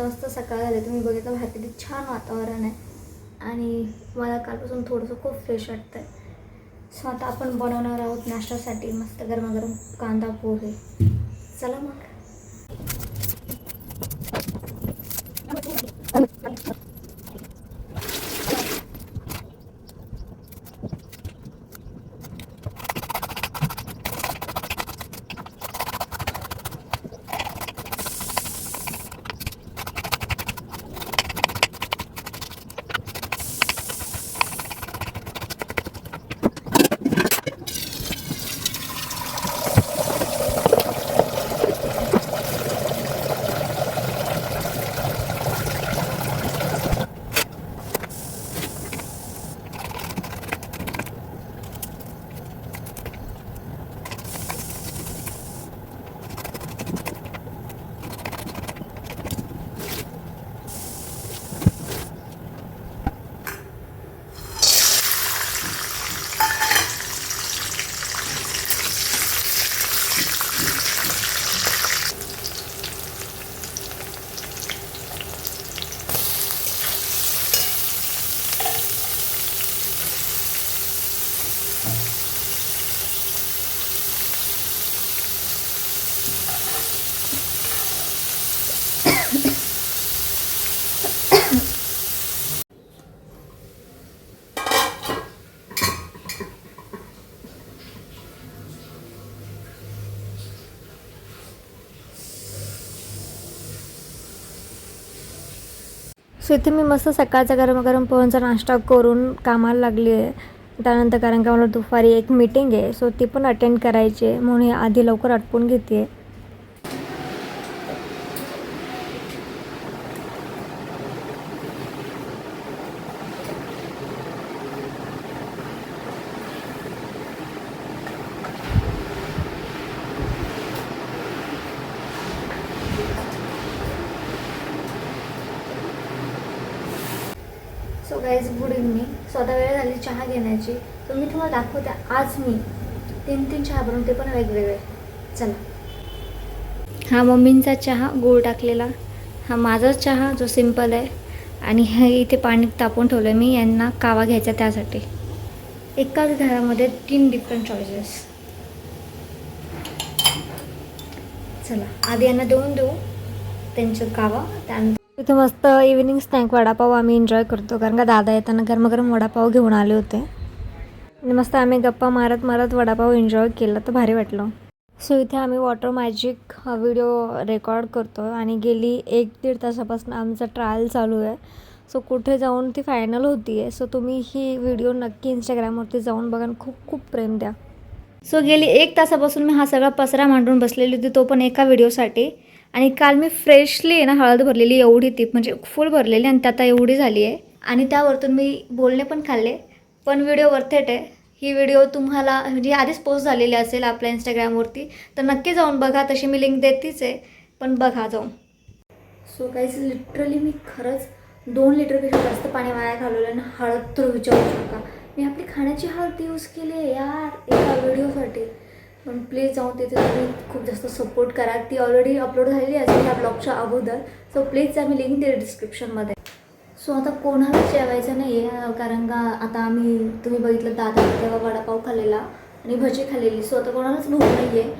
सात मस्त सकाळ झाली तुम्ही बघितलं बाहेर किती छान वातावरण आहे. आणि मला कालपासून थोडंसं खूप फ्रेश वाटतं आहे सो आता आपण बनवणार आहोत नाश्त्यासाठी मस्त गरमागरम कांदा पोहे. चला मग. सो इथे मी मस्त सकाळचा गरम गरम पोह्यांचा नाश्ता करून कामाला लागली आहे. त्यानंतर कारण का मला दुपारी एक मीटिंग आहे सो ती पण अटेंड करायची आहे. म्हणून हे आधी लवकर आटपून घेते. आहे गाईज गुड इव्हनिंग स्वतः वेळ झाली चहा घेण्याची. तर मी तुम्हाला दाखवते आज मी तीन तीन चहा बनवून ते पण वेगवेगळे. चला. हा मम्मींचा चहा गोळ टाकलेला. हा माझा चहा जो सिंपल आहे. आणि हे इथे पाणी तापून ठेवलं आहे मी यांना कावा घ्यायचा त्यासाठी. एकाच घरामध्ये तीन डिफरंट चॉईसेस चला. आधी यांना देऊन देऊ. त्यांचं कावा त्यानंतर तिथे मस्त इव्हिनिंग स्नॅक वडापाव आम्ही एन्जॉय करतो. कारण का दादा येताना गरम वडापाव घेऊन आले होते. आणि मस्त आम्ही गप्पा मारत मारत वडापाव एन्जॉय केला. तर भारी वाटलं. सो इथे आम्ही वॉटर मॅजिक हा व्हिडिओ रेकॉर्ड करतो आणि गेली एक दीड तासापासून आमचा ट्रायल चालू आहे. सो कुठे जाऊन ती फायनल होती आहे सो तुम्ही ही व्हिडिओ नक्की इंस्टाग्रामवरती जाऊन बघा खूप खूप प्रेम द्या. सो गेली एक तासापासून मी हा सगळा पसरा मांडून बसलेली होती. तो पण एका व्हिडिओसाठी आणि काल मी फ्रेशली आहे ना हळद भरलेली एवढी ती म्हणजे फुल भरलेली आणि त्यात एवढी झाली आहे. आणि त्यावरतून मी बोलणे पण खाल्ले पण व्हिडिओ वर्थेट आहे. ही व्हिडिओ तुम्हाला म्हणजे आधीच पोस्ट झालेली असेल आपल्या इंस्टाग्रामवरती तर नक्की जाऊन बघा तशी मी लिंक देतीच आहे पण बघा जाऊन. सो काहीच लिटरली मी खरंच दोन लिटरपेक्षा जास्त पाणी वाया घालवलं आणि हळद तर विचारू नका. मी आपली खाण्याची हळद यूज केली आहे यार एका व्हिडिओसाठी पण प्लीज जाऊन तिथे तुम्ही खूप जास्त सपोर्ट करा. ती ऑलरेडी अपलोड झालेली असेल ह्या ब्लॉगच्या अगोदर. सो प्लीज आम्ही लिंक दिली डिस्क्रिप्शनमध्ये सो आता कोणालाच जेवायचं नाही आहे कारण का आता आम्ही तुम्ही बघितलं दादा तेव्हा वडापाव खाल्लेला आणि भजी खाल्लेली. सो आता कोणालाच भूक नाही आहे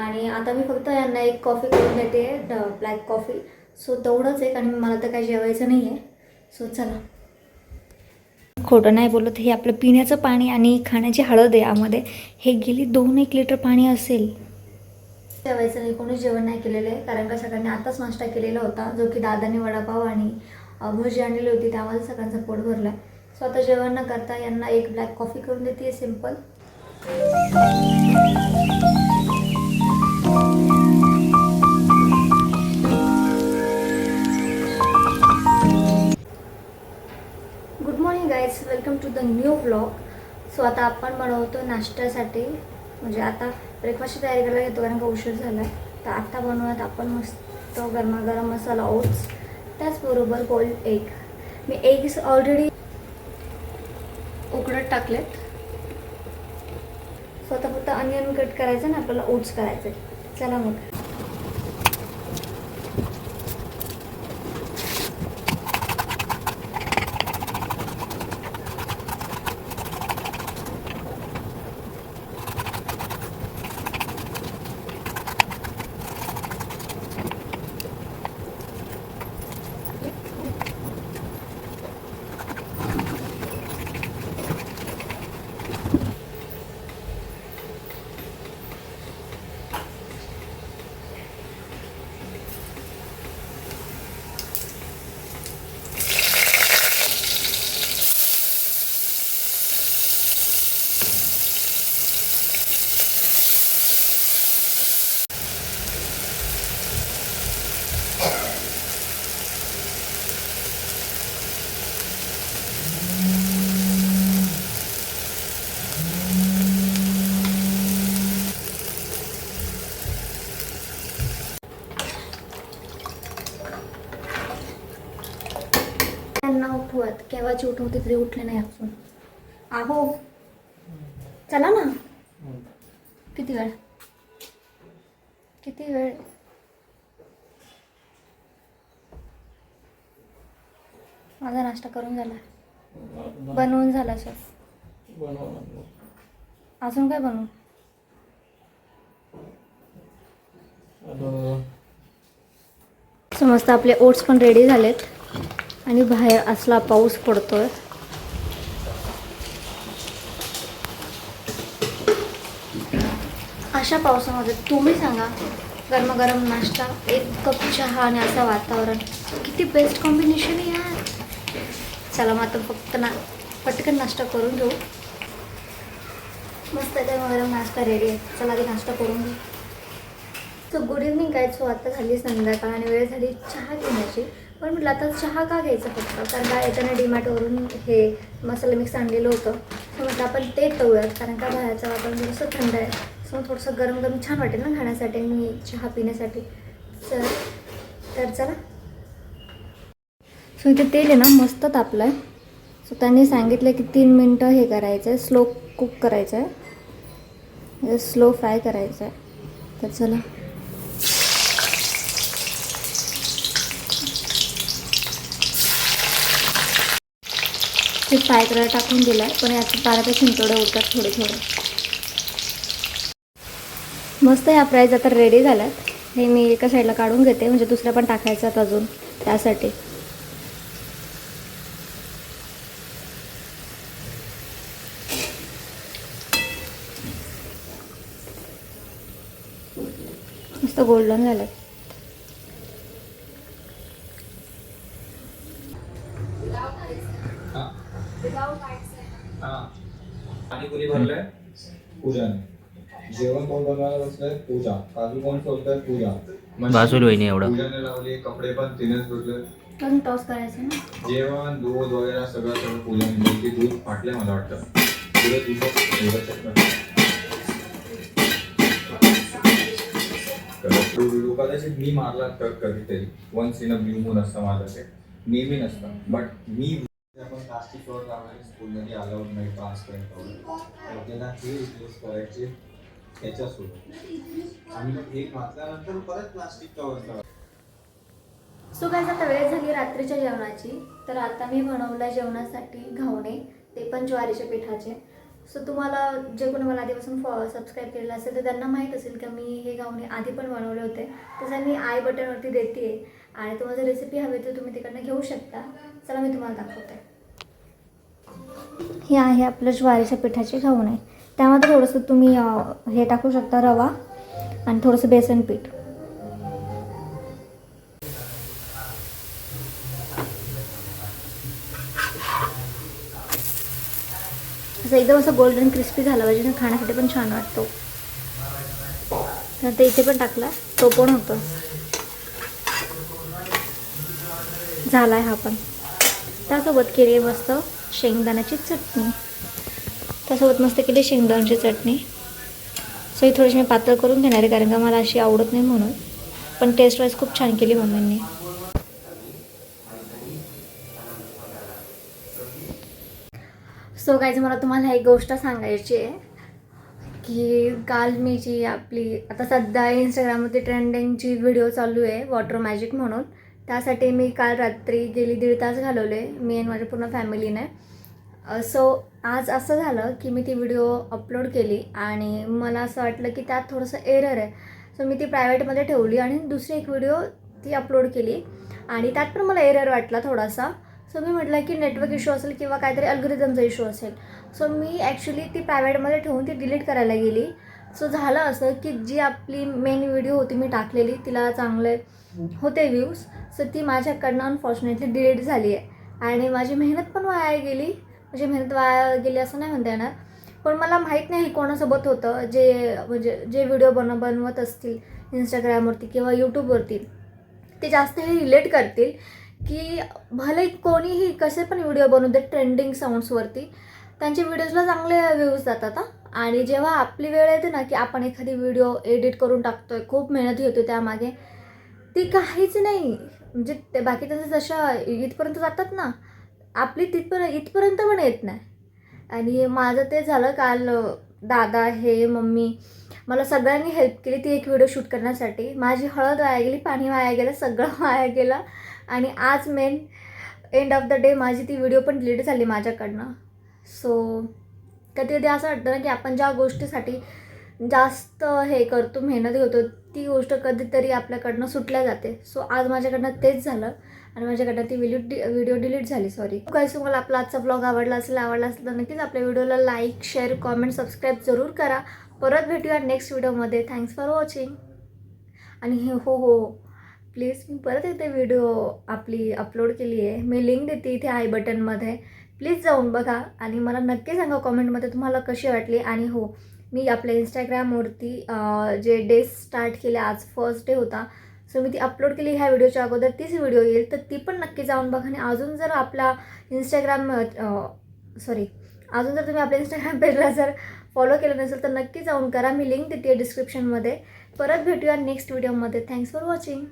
आणि आता मी फक्त यांना एक कॉफी करून देते ब्लॅक कॉफी सो तेवढंच आहे आणि मला तर काही जेवायचं नाही आहे सो चला. खोटं नाही बोलत हे आपलं पिण्याचं पाणी आणि खाण्याची हळद आहे यामध्ये हे गेली दोन एक लिटर पाणी असेल. त्यावेळेचं मी कोणीच जेवण नाही केलेलं आहे कारण का सगळ्यांनी आताच नाश्ता केलेला होता जो की दादाने वडापाव आणि भुजी भजी आणलेली होती त्यामध्ये सगळ्यांचा पोट भरला. सो आता जेवण न करता यांना एक ब्लॅक कॉफी करून देते simple the new blog so आता आपण बनवतो नाश्त्यासाठी. म्हणजे आता ब्रेकफास्टची तयारी करायला घेतो कारण का उशीर झाला आहे तर आत्ता बनवूयात आपण मस्त गरमागरम मसाला ओट्स. त्याचबरोबर बोल्ड एग मी एग्स ऑलरेडी उकडत टाकलेत. सो आता फक्त अनियन कट करायचं आणि आपल्याला ओट्स करायचे चला मग. त्यांना उठवत. केव्हाची उठवते तरी उठले नाही अजून. आहो. चला ना. किती वेळ? किती वेळ? माझा नाश्ता करून झाला. बनवून झाला सर. अजून काय बनवू? समजतं आपले ओट्स पण रेडी झालेत. आणि बाहेर असला पाऊस पडतोय. अशा पावसामध्ये तुम्ही सांगा गरमागरम नाश्ता एक कप चहा आणि असं वातावरण. किती बेस्ट कॉम्बिनेशन आहे यार. चला मग आता फक्त ना पटकन नाश्ता करून घेऊ. मस्त गरमागरम नाश्ता रेडी आहे. चला आधी नाश्ता करून घेऊ. सो गुड इव्हनिंग काय सो आता झाली संध्याकाळ आणि वेळ झाली चहा घेण्याची. पण म्हटलं आता चहा का घ्यायचा फक्त? कारण का येताना डीमार्टवरून हे मसाला मिक्स आणलेलं होतं. सो म्हटलं आपण ते ठेवूयात कारण का बाहेरचं वातावरण थोडंसं थंड आहे. सो थोडंसं गरम गरम छान वाटेल ना खाण्यासाठी आणि चहा पिण्यासाठी. चल तर चला. सो इथे तेल आहे ना मस्त तापलं आहे सो त्यांनी सांगितलं की तीन मिनटं हे करायचं आहे स्लो कुक करायचं आहे स्लो फ्राय करायचं आहे तर चला. ते फ्राय करायला टाकून दिलं आहे पण याचं पाण्याचं शिंतोडे उठतात थोडे थोडे. मस्त ह्या फ्राईज आता रेडी झाल्यात. हे मी एका साईडला काढून घेते म्हणजे दुसऱ्या पण टाकायच्यात अजून त्यासाठी. मस्त गोल्डन झालं हा. पाणीपुरी भरलंय? पूजन. जेवण कोण बनवायला बसलंय पूजा. काजू कोण सोलतंय पूजा. बाजूला वहिनी एवढं. पूजाने लावली कपडे पण तिनेच धुतले. पण टॉस करायचं ना. जेवण दूध वगैरे सगळं सगळं पूजन नेमकी दूध फाटले मला वाटतं. पुढे दूध एवढं. कदाचित- कदाचित मी मारला तर कधीतरी. Once in a blue moon असतं माझं ते. नेहमी नसतं. बट मी प्लास्टिक कवर लावणारे स्कूलमध्ये अलाउड नाही ट्रान्सपरंट कवर आपल्याला हे रिप्लेस करायचे त्याच्यासोबत. आणि एक वाचल्यानंतर परत प्लास्टिक कवर सो काय आता वेळ झाली रात्रीच्या जेवणाची. तर आता मी बनवलं जेवणासाठी घावणे ते पण ज्वारीच्या पिठाचे. सो तुम्हाला जे कोणी मला आधीपासून फॉ सबस्क्राईब केलेलं असेल तर त्यांना माहीत असेल की मी हे घावणे आधी पण बनवले होते. तसं मी आय बटनवरती देते. आणि तुम्हाला जर रेसिपी हवी तर तुम्ही तिकडनं घेऊ शकता. चला मी तुम्हाला दाखवते. हे आहे आपलं ज्वारीच्या पिठाचे घावणे. त्यामध्ये थोडंसं तुम्ही हे टाकू शकता रवा आणि थोडंसं बेसन पीठ. असं एकदम असं गोल्डन क्रिस्पी झाला पाहिजे ना खाण्यासाठी पण छान वाटतो. तर ते इथे पण टाकला तो पण होतो. झाला आहे हा पण. त्यासोबत केली आहे मस्त शेंगदाण्याची चटणी. त्यासोबत मस्त केली शेंगदाण्याची चटणी. सो ही थोडीशी मी पातळ करून घेणार आहे कारण का मला अशी आवडत नाही म्हणून. पण टेस्ट वाईज खूप छान केली मम्मींनी. सो गायचं मला तुम्हाला एक गोष्ट सांगायची आहे की काल मी जी आपली आता सध्या इंस्टाग्रामवरती ट्रेंडिंगची व्हिडिओ चालू आहे वॉटर मॅजिक म्हणून. त्यासाठी मी काल रात्री गेली दीड तास घालवले मी आणि माझ्या पूर्ण फॅमिलीने. सो आज असं झालं की मी ती व्हिडिओ अपलोड केली आणि मला असं वाटलं की त्यात थोडंसं एरर आहे. सो मी ती प्रायव्हेटमध्ये ठेवली आणि दुसरी एक व्हिडिओ ती अपलोड केली आणि त्यात पण मला एरर वाटला थोडासा. सो मी म्हटलं की नेटवर्क इश्यू असेल किंवा काहीतरी अल्गोरिझमचा इश्यू असेल. सो मी ॲक्च्युली ती प्रायव्हेटमध्ये ठेवून ती डिलीट करायला गेली. सो झालं असं की जी आपली मेन व्हिडिओ होती मी टाकलेली तिला चांगले होते व्ह्यूज सो ती माझ्याकडनं अनफॉर्च्युनेटली डिलीट झाली आहे. आणि माझी मेहनत पण वाया गेली. म्हणजे मेहनत वाया गेली असं नाही म्हणता येणार. पण मला माहीत नाही कोणासोबत होतं जे म्हणजे जे व्हिडिओ बन बनवत असतील इंस्टाग्रामवरती किंवा यूट्यूबवरती ते जास्त हे रिलेट करतील की भले कोणीही कसे पण व्हिडिओ बनवू देत ट्रेंडिंग साऊंड्सवरती त्यांच्या व्हिडिओजला चांगले व्ह्यूज जातात हां. आणि जेव्हा आपली वेळ येते ना की आपण एखादी व्हिडिओ एडिट करून टाकतोय खूप मेहनत घेतो त्यामागे ती काहीच नाही. म्हणजे ते बाकी त्यांचं जशा इथपर्यंत जातात ना आपली तिथपर्यंत इथपर्यंत पण येत नाही. आणि माझं ते झालं काल दादा हे मम्मी मला सगळ्यांनी हेल्प केली ती एक व्हिडिओ शूट करण्यासाठी. माझी हळद वाया गेली पाणी वाया गेलं सगळं वाया गेलं. आणि आज main end of the day माझी ती व्हिडिओ पण डिलीट झाली माझ्याकडनं. सो कधी कधी असं वाटतं ना की आपण ज्या गोष्टीसाठी जास्त हे करतो मेहनत घेतो ती गोष्ट कधीतरी आपल्याकडनं सुटल्या जाते. सो आज माझ्याकडनं तेच झालं आणि माझ्याकडनं ती व्हिडिओ डि व्हिडिओ डिलीट झाली सॉरी काही तुम्हाला आपला आजचा ब्लॉग आवडला असेल आवडला असेल तर नक्कीच आपल्या व्हिडिओला लाईक शेअर कॉमेंट सबस्क्राईब जरूर करा. परत भेटूया नेक्स्ट व्हिडिओमध्ये थँक्स फॉर वॉचिंग आणि हे हो हो, हो. प्लीज मी परत एकदा व्हिडिओ आपली अपलोड केली आहे मी लिंक देते इथे आय बटनमध्ये प्लीज जाऊन बघा आणि मला नक्की सांगा कॉमेंटमध्ये तुम्हाला कशी वाटली. आणि हो मी आपल्या इंस्टाग्रामवरती जे डेज स्टार्ट केले आज फर्स्ट डे होता सो मी ती अपलोड केली ह्या व्हिडिओच्या अगोदर. तीच व्हिडिओ येईल तर ती पण नक्की जाऊन बघा. आणि अजून जर आपला इंस्टाग्राम सॉरी अजून जर तुम्ही आपल्या इंस्टाग्राम पेजला जर फॉलो केलं नसेल तर नक्की जाऊन करा. मी लिंक देते डिस्क्रिप्शनमध्ये परत भेटूया नेक्स्ट व्हिडिओमध्ये थँक्स फॉर वॉचिंग